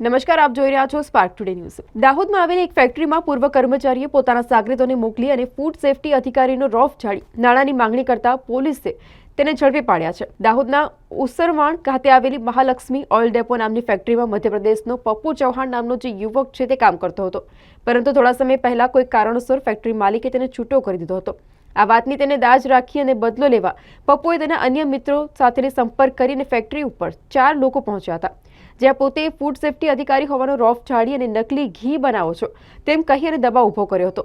નમસ્કાર, આપ જોઈ રહ્યા છો સ્પાર્ક ટુડે ન્યૂઝ દાહોદમાં આવેલી એક ફેક્ટરીમાં પૂર્વ કર્મચારીએ પોતાના સાગરીતોને મોકલી અને ફૂડ સેફટી અધિકારીનો રોફ ઝાડી નાણાંની માંગણી કરતા પોલીસે તેને ઝડપી પાડ્યા છે. દાહોદના ઉસરવાણ ખાતે આવેલી મહાલક્ષ્મી ઓઇલ ડેપો નામની ફેક્ટરીમાં મધ્યપ્રદેશનો પપ્પુ ચૌહાણ નામનો જે યુવક છે તે કામ કરતો હતો. પરંતુ થોડા સમય પહેલા કોઈ કારણોસર ફેક્ટરી માલિકે તેને છૂટો કરી દીધો હતો. આ વાતની તેને દાજ રાખી અને બદલો લેવા પપ્પુએ તેના અન્ય મિત્રો સાથેને સંપર્ક કરીને ફેક્ટરી ઉપર ચાર લોકો પહોંચ્યા હતા. જ્યાં પોતે ફૂડ સેફટી અધિકારી હોવાનો રોફ ચાડી અને નકલી ઘી બનાવો છો, તેમ કહી અને દબાવ ઊભો કર્યો હતો.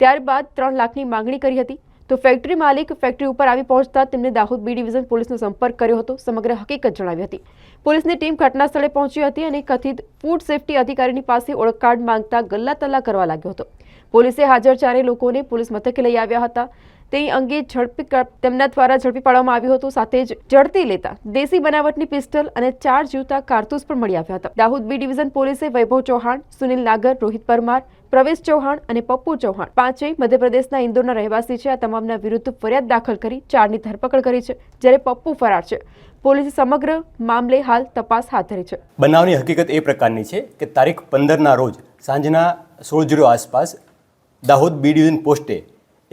ત્યારબાદ ત્રણ લાખની માંગણી કરી હતી. તો ફેક્ટરી માલિક ફેક્ટરી ઉપર આવી પહોંચતા તેમને દાહોદ બી ડિવિઝન પોલીસનો સંપર્ક કર્યો હતો. સમગ્ર હકીકત જણાવી હતી. પોલીસની ટીમ ઘટના સ્થળે પહોંચી હતી અને કથિત ફૂડ સેફટી અધિકારીની પાસે ઓળખ કાર્ડ માંગતા ગલ્લા તલ્લા કરવા લાગ્યો હતો. પોલીસે હાજર ચારે લોકોને પોલીસ મથકે લઈ આવ્યા હતા. તે અંગે ઝડપી તેમના દ્વારા ઝડપી પાડવામાં આવ્યું હતું. સાથે જ ઝડપી લેતા દેશી બનાવટની પિસ્ટલ અને ચાર જીવતા કારતૂસ પણ મળી આવ્યા હતા. દાહોદ બી ડિવિઝન પોલીસે વૈભવ ચૌહાણ, સુનિલ નાગર, રોહિત પરમાર, પ્રવેશ ચૌહાણ અને પપ્પુ ચૌહાણ પાંચેય મધ્યપ્રદેશના ઇન્દોરના રહેવાસી છે. આ તમામના વિરુદ્ધ ફરિયાદ દાખલ કરી ચારની ધરપકડ કરી છે, જ્યારે પપ્પુ ફરાર છે. પોલીસે સમગ્ર મામલે હાલ તપાસ હાથ ધરી છે. બનાવની હકીકત એ પ્રકારની છે કે તારીખ પંદરના રોજ સાંજના સોળ જીરો આસપાસ દાહોદ બી ડિવિઝન પોસ્ટે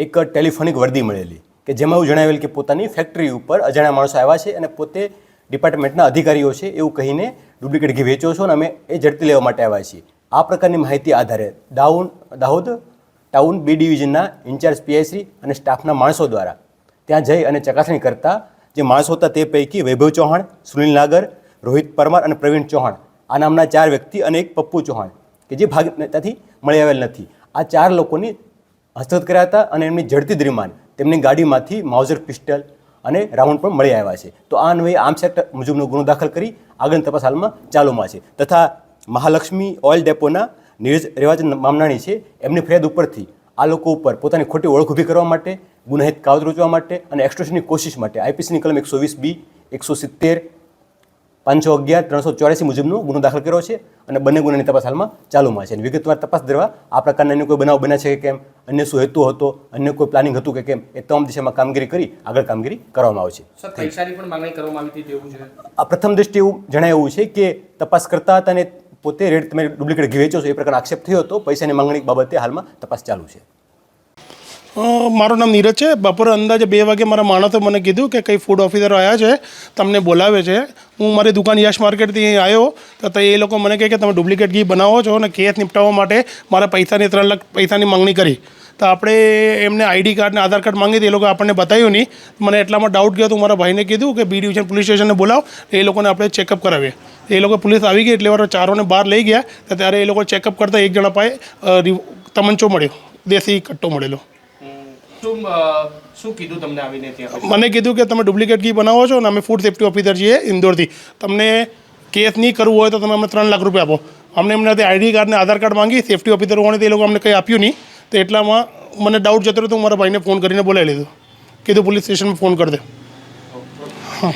એક ટેલિફોનિક વર્દી મળેલી કે જેમાં એવું જણાવેલ કે પોતાની ફેક્ટરી ઉપર અજાણ્યા માણસો આવ્યા છે અને પોતે ડિપાર્ટમેન્ટના અધિકારીઓ છે એવું કહીને ડુપ્લિકેટ ઘી વેચો છો અને અમે એ ઝડપી લેવા માટે આવ્યા છીએ. આ પ્રકારની માહિતી આધારે દાઉન, દાહોદ ટાઉન બી ડિવિઝનના ઇન્ચાર્જ પીઆઈસી અને સ્ટાફના માણસો દ્વારા ત્યાં જઈ અને ચકાસણી કરતા જે માણસો હતા તે પૈકી વૈભવ ચૌહાણ, સુનિલ નાગર, રોહિત પરમાર અને પ્રવીણ ચૌહાણ. આ નામના ચાર વ્યક્તિ અને એક પપ્પુ ચૌહાણ, કે જે ભાગ ત્યાંથી મળી આવેલ નથી. આ ચાર લોકોની હસ્તગત કર્યા હતા અને એમની ઝડપી દરમિયાન તેમની ગાડીમાંથી માઉઝર પિસ્ટલ અને રાઉન્ડ પણ મળી આવ્યા છે. તો આ અન્વયે આર્મ્સ એક્ટ મુજબનો ગુનો દાખલ કરી આગળની તપાસ હાલમાં ચાલુમાં છે. તથા મહાલક્ષ્મી ઓઇલ ડેપોના નીરજ રેવાચંદ મામનાણી છે, એમની ફરિયાદ ઉપરથી આ લોકો ઉપર પોતાની ખોટી ઓળખ ઊભી કરવા માટે ગુનાહિત કાવત રચવા માટે અને એક્સ્ટ્રોશનની કોશિશ માટે આઈપીસીની કલમ એકસો વીસ બી, એકસો સિત્તેર પાંચસો અગિયાર ત્રણસો ચોર્યાસી મુજબનો ગુનો દાખલ કર્યો છે અને બંને ગુનાની તપાસ હાલમાં ચાલુમાં છે. અને વિગતવાર તપાસ દરવા આ પ્રકારના અન્ય કોઈ બનાવ બન્યા છે કે કેમ અન્ય શું હેતુ હતો અન્ય કોઈ પ્લાનિંગ હતું કે કેમ એ તમામ દિશામાં કામગીરી કરી આગળ કામગીરી કરવામાં આવશે. આ પ્રથમ દ્રષ્ટિએ એવું જણાય એવું છે કે તપાસ કરતા હતા અને પોતે રેડ તમે ડુપ્લિકેટ ઘી વેચો છો એ પ્રકારનો આક્ષેપ થયો હતો. પૈસાની માંગણી બાબતે હાલમાં તપાસ ચાલુ છે. મારું નામ નીરજ છે. બપોરે અંદાજે બે વાગે મારા માણસે મને કીધું કે કંઈ ફૂડ ઓફિસર આવ્યા છે, તમને બોલાવે છે. હું મારી દુકાન યશ માર્કેટથી અહીં આવ્યો તો એ લોકો મને કહે કે તમે ડુપ્લિકેટ ઘી બનાવો છો અને કેસ નિપટાવવા માટે મારા પૈસાની ત્રણ લાખ પૈસાની માંગણી કરી. તો આપણે એમને આઈડી કાર્ડ ને આધાર કાર્ડ માંગી એ લોકો આપણને બતાવ્યું નહીં. મને એટલામાં ડાઉટ ગયો તો મારા ભાઈને કીધું કે બી ડિવિઝન પોલીસ સ્ટેશનને બોલાવ, એ લોકોને આપણે ચેકઅપ કરાવીએ. એ લોકો પોલીસ આવી ગઈ એટલે વાર ચારોને બહાર લઈ ગયા. ત્યારે એ લોકો ચેકઅપ કરતાં એક જણા પાસે તમંચો મળ્યો, દેશી કટ્ટો મળેલો. શું શું કીધું તમને આવીને ત્યાં મને કીધું કે તમે ડુપ્લિકેટ કી બનાવો છો અને અમે ફૂડ સેફ્ટી ઓફિસર છીએ ઇન્દોરથી. તમને કેસ નહીં કરવું હોય તો તમે અમને ત્રણ લાખ રૂપિયા આપો. અમને એમને આઈડી કાર્ડ ને આધાર કાર્ડ માંગી સેફ્ટી ઓફિસર હોવાને તે લોકો અમને કંઈ આપ્યું નહીં. તો એટલામાં મને ડાઉટ જતો રહ્યો તો હું મારા ભાઈને ફોન કરીને બોલાવી લીધું. કીધું પોલીસ સ્ટેશનમાં ફોન કરી દે. હા.